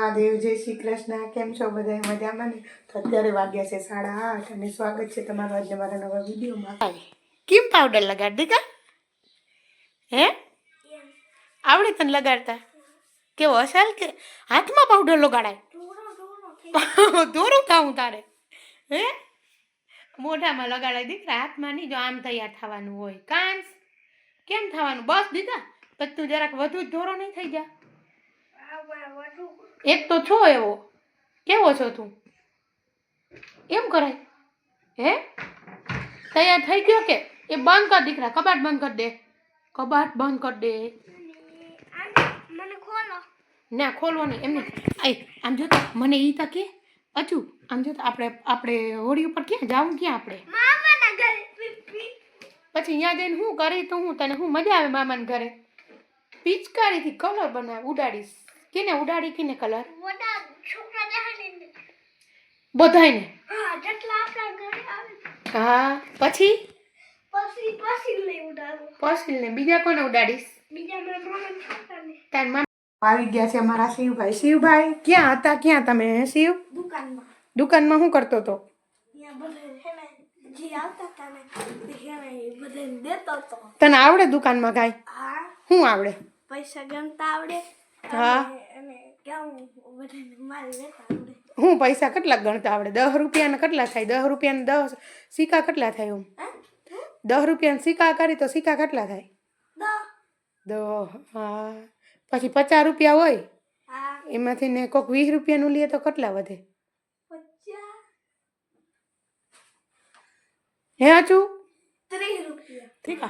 મહાદેવ જય શ્રી કૃષ્ણ કેમ છો બધા? મજામાં ને? તો અત્યારે વાગ્યા છે સાડા આઠ અને સ્વાગત છે તમારું આજે મારા નવા વિડીયોમાં. કેમ પાવડર લગાડ કા હે? આવડે તને લગાડતા? કેવો અસલ કે? હાથમાં પાવડર લગાડાય? દોરું થાવું તારે. હે? મોઢામાં લગાડાય દીકરા હાથમાં નહીં. જો આમ તૈયાર થવાનું હોય. કાંસ? કેમ થવાનું? બસ દીકા પછી તું જરાક વધુ જ ધોરો નહીં થઈ જા. એક તો છો એવો. કેવો છો તું? એમ કરાય. હે? તૈયાર થઈ ગયો કે? એ બંધ કર દીકરા કબાટ બંધ કર દે. કબાટ બંધ કર દે. ના ખોલો નહીં. એમને આમ જો મને એ તો કે અચુ આમ જો આપણે આપણે હોળી ઉપર ક્યાં જાવું ક્યાં આપણે? પછી અહીંયા જઈને હું કરી તો હું તને હું મજા આવે મામાના ઘરે. પિચકારીથી કલર બનાવી ઉડાડીશ. કેને ઉડાડી કેને કલર બધાયને? હા પછી? પસીલ ને બીજા કોને ઉડાડીશ? તાર મામા આવી ગયા છે અમારા શિવભાઈ. શિવભાઈ ક્યાં હતા ક્યાં તમે શિવ? દુકાનમાં. શું કરતો હતો? તને આવડે દુકાનમાં કાંઈ શું આવડે? પૈસા ગણતા આવડે. હા? હું પૈસા કેટલા ગણતા આવડે? દસ રૂપિયાને કેટલા થાય? દસ રૂપિયાના દસ સિક્કા કેટલા થાય એમ? દસ રૂપિયાને સિક્કા કરી તો સિક્કા કેટલા થાય? દસ. હા. પછી પચાસ રૂપિયા હોય? હા. એમાંથી ને કોઈક વીસ રૂપિયાનું લઈએ તો કેટલા વધે? હે હાચું ઠીક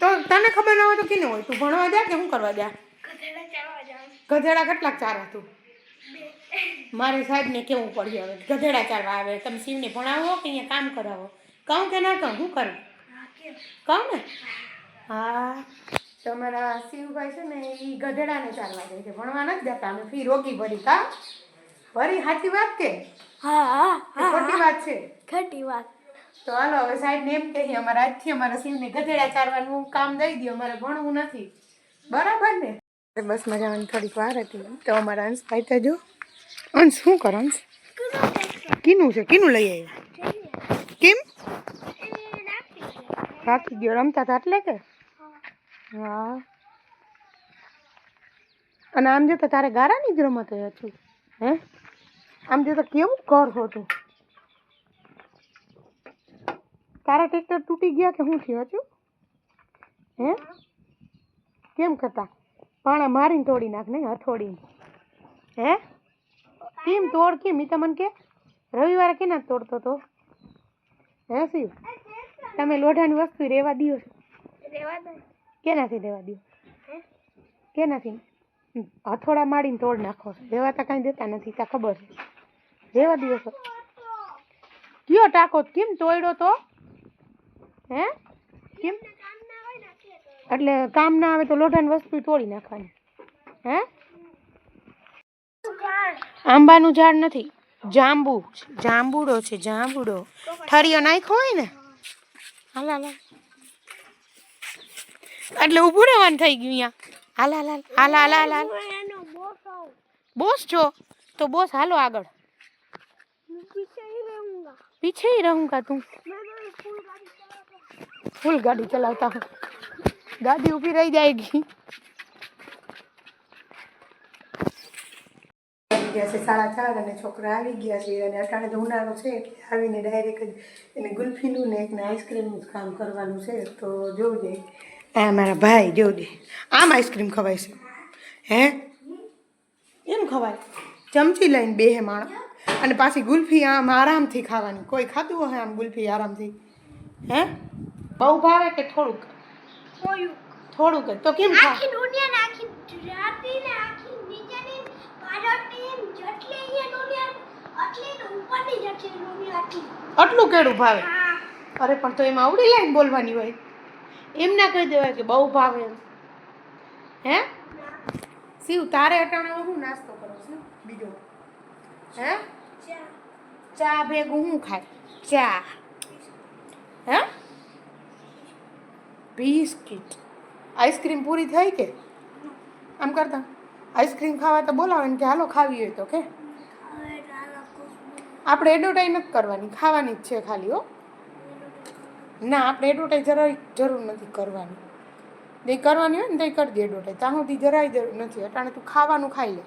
તો તને ખબર ના હોય તો કેને હોય? તું ભણવા જા કે શું કરવા જા ગધેડા ચાલવા કેટલાક ચારા તું મારે સાહેબને કેવું પડ્યું હવે? ગધેડા ચારવા આવે તમે શિવને ભણાવો કે અહીંયા કામ કરાવો? કહું કે ના કહું? હું કરું? કહું ને? હા. તમારા શિવભાઈ છે ને એ ગધેડાને ચાલવા જાય છે. ભણવા નથી જતા અમે ફી રોકી ભરી. કા? ભરી? સાચી વાત કે? હા હા ખોટી વાત છે. ખોટી વાત. તો હાલો હવે સાહેબ ને એમ કહીએ અમારા આજથી અમારા શિવને ગધેડા ચારવાનું કામ દઈ દો અમારે ભણવું નથી. બરાબર ને? બસમાં મજાવાની થોડીક વાર હતી તો અમારા અંશભાઈ તો જો. અંશ, શું કરો અંશ? કીનું છે? કીનું લઈ આવ્યા? કેમ? રાખી ગયો રમતા હતા એટલે કે? હા. અને આમ જો તારે ગારાની જ રમત હતું હે? આમ જો કેવું કર હતું. તારા ટ્રેક્ટર તૂટી ગયા કે શું થયું હતું હે? કેમ કરતા? પાણા મારીને તોડી નાખ નહીં હથોડીને. હે? કેમ તોડ કેમ? એ તમને કે રવિવારે કેના તોડતો તો? હે શિવ? તમે લોઢાની વસ્તુ રેવા દો. કેનાથી રેવા દો કેનાથી? હથોડા મારીને તોડ નાખો છો. રેવાતા કાંઈ દેતા નથી ત્યાં ખબર છે. રેવા દો છો. કયો ટાકો? કેમ તોડ્યો તો? હે? કેમ? એટલે કામ ના આવે તો લોઢાની વસ્તુ તોડી નાખવાની. હે? આંબાનું ઝાડ નથી જાંબુ જાંબુડો છે જાંબુડો. ઠરીઓ નાખ્યો હોય ને? હાલ હાલ એટલે ઊભું રહેવાનું થઈ ગયું અહીંયા. હાલ હાલ હાલ હાલ બોસ છો તો બોસ હાલો આગળ. પીછે રહુંગા. તું. ફૂલ ગાડી ચલાવતા હું. ગાડી ઊભી રહી જાયગી. ગયા છે સાડા ચાર અને છોકરા આવી ગયા છે અને અટાણે તો ઉનાળો છે એટલે આવીને ડાયરેક્ટ જ એને ગુલ્ફીનું ને એકને આઈસ્ક્રીમનું જ કામ કરવાનું છે. તો જોજે. આ મારા ભાઈ, જોજે. આમ આઈસ્ક્રીમ ખવાય છે. હે? એમ ખવાય. ચમચી લઈને બેહે માણસ. અને પાછી ગુલ્ફી આમ આરામથી ખાવાની. કોઈ ખાતું હોય આમ ગુલ્ફી આરામથી? હે? બહુ ભાવે કે થોડુંક? થોડુંક. જ. તો કેમ ખા આખી દુનિયા નાખી ગુજરાતી ને આખી નીચેની ભારતની જેટલી અહીંયા દુનિયા આટલી ને ઉપરની જેટલી દુનિયા હતી. આટલું કેડું ભાવે? અરે પણ તો એમાં આવડી લાઈન બોલવાની હોય. એમ ના કહી દેવાય કે બહુ ભાવે હે? શિવ તારે અટાણે હું નાસ્તો કરો છું? બીજો. હે? ચા. ચા ભેગું હું ખાય? ચા. હે? બિસ્કિટ. આઈસ્ક્રીમ પૂરી થઈ કે? આમ કરતા. આઈસ્ક્રીમ ખાવા તો બોલાવે ને કે હાલો ખાવી હોય તો કે. આપણે એડવર્ટાઈઝ નથી કરવાની, ખાવાની જ છે ખાલી હો. ના, આપણે એડવર્ટાઈઝ જરાય જરૂર નથી કરવાની. જે કરવાની હોય ને તે કરી દે એડવર્ટાઈઝ ત્યાં સુધી જરાય જરૂર નથી. અટાણે તું ખાવાનું ખાઈ લે.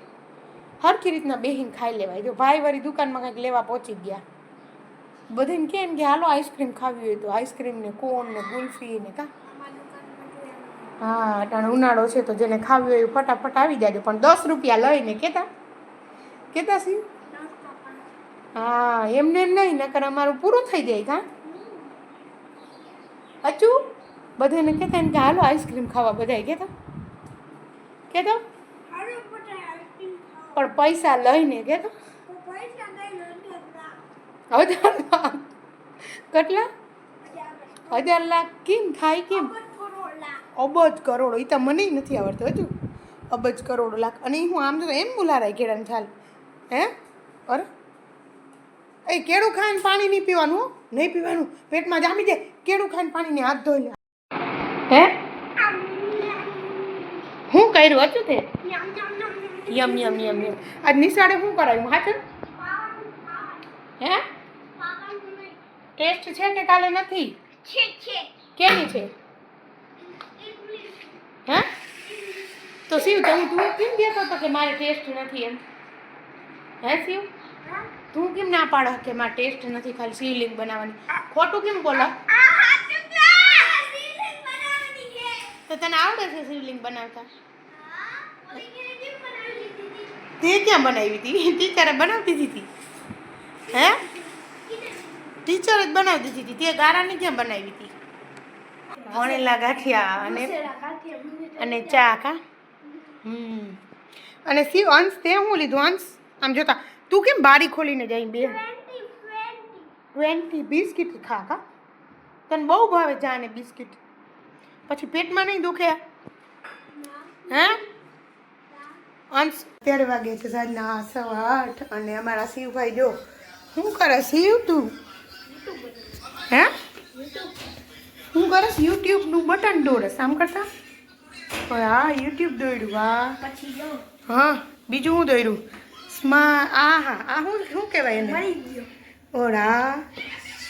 હરખી રીતના બેહીને ખાઈ લેવાય. જો ભાઈ વળી દુકાનમાં કંઈક લેવા પહોંચી ગયા. બધાને ને કે હાલો આઈસ્ક્રીમ ખાવી હોય તો આઈસ્ક્રીમ ને કોન ને ગુલ્ફી ને કા. હા, અટાણે ઉનાળો છે તો જેને ખાવી એ ફટાફટ આવી જાય પણ દસ રૂપિયા લઈને કેતા? કેતા સી? હા, એમને એમ નહીં, નકર અમારું પૂરું થઈ જાય કાં? અચુ બધાને કહેતા કે હાલો આઈસ્ક્રીમ ખાવા બધાય કહેતા કહેતો બધા પણ પૈસા લઈને કહેતો હજાર લાખ. કેટલા? હજાર લાખ. કેમ, થાય કેમ? અબજ કરોડ એ તો મને નથી આવડતું હજુ. અબજ કરોડો લાખ. અને હું આમ તો એમ બોલારાય કેળાને ચાલ હે? અરે. એ કેળું ખાઈને પાણી નહીં પીવાનું નહીં પીવાનું. પેટમાં જામી જાય. કેળું ખાઈને પાણીને હાથ ધોઈ લે હે? હું કર્યું હતું તે? યમ યમ યમ યમ. આજ નિશાળે શું કરાયું? હાચું પાવાનું હે? ટેસ્ટ છે કે કાલે નથી? છે છે. કેની છે? હે? તો શિવ તમે તું કેમ કહેતો હતો કે મારે ટેસ્ટ નથી એમ? હે શિવ? હા તું કેમ ના પાડે કે મારે ટેસ્ટ નથી ખાલી શિવલિંગ બનાવવાની? ખોટું કેમ બોલો? આ હાચું કા સીલિંગ બનાવવાની છે. તો તને આવડે છે શિવલિંગ બનાવતા? હા ઓલી કે કેમ બનાવી દીધી તે ક્યાં બનાવી હતી? ટીચરે બનાવતી હતી હે? ટીચરે જ બનાવી દીધી હતી. તે ગારાની ક્યાં બનાવી હતી. વણેલા ગાંઠિયા અને અને ચા કા હમ અને શિવ અંશ તે હું લીધું અંશ આમ જોતા તું કેમ બારી ખોલીને જઈ બે ટ્વેન્ટી ટ્વેન્ટી ટ્વેન્ટી બિસ્કિટ ખા કા તને બહુ ભાવે ચા ને બિસ્કિટ પછી પેટમાં નહીં દુખે હે અંશ અત્યારે વાગે છે સાંજના સવા આઠ અને અમારા શિવભાઈ જો શું કરે શિવ તું હે શું કરસ યુટ્યુબનું બટન દોડસ આમ કરતા? ઓય હા યુટ્યુબ દોડ્યું વાહ. પછી હા બીજું હું દોર્યું સ્મા આ હા આ શું શું કહેવાય એને? ઓરા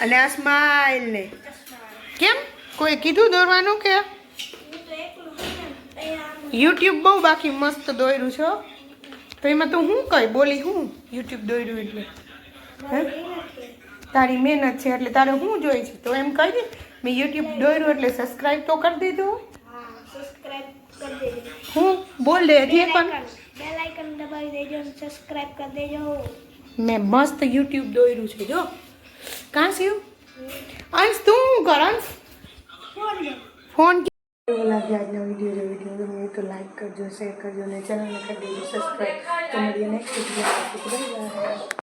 અને આ સ્માઇલ ને કેમ? કોઈ કીધું દોરવાનું કે? હું યુટ્યુબ બહુ બાકી મસ્ત દોર્યું છો. તો એમાં તો હું કઈ? બોલી હું યુટ્યુબ દોર્યું એટલે? હે? તારી મહેનત છે એટલે તારે હું જોઈ છે? તો એમ કહી દે. મેં યુટ્યુબ દોર્યું એટલે સબસ્ક્રાઈબ તો કરી દીધું હા સબસ્ક્રાઇબ કરી દેજો હું બોલ દે હજી એક વાર. બેલ આઇકન દબાવી દેજો અને સબસ્ક્રાઇબ કરી દેજો મેં મસ્ત યુટ્યુબ દોર્યું છે જો કાં શિવ અંશ તું શું કર અંશ ફોન ફોન કેવો લાગે આજનો વીડિયો જો વીડિયો ગમે તો લાઈક કરજો શેર કરજો અને ચેનલને કરી દેજો સબસ્ક્રાઈબ તો મળીએ નેક્સ્ટ વીડિયો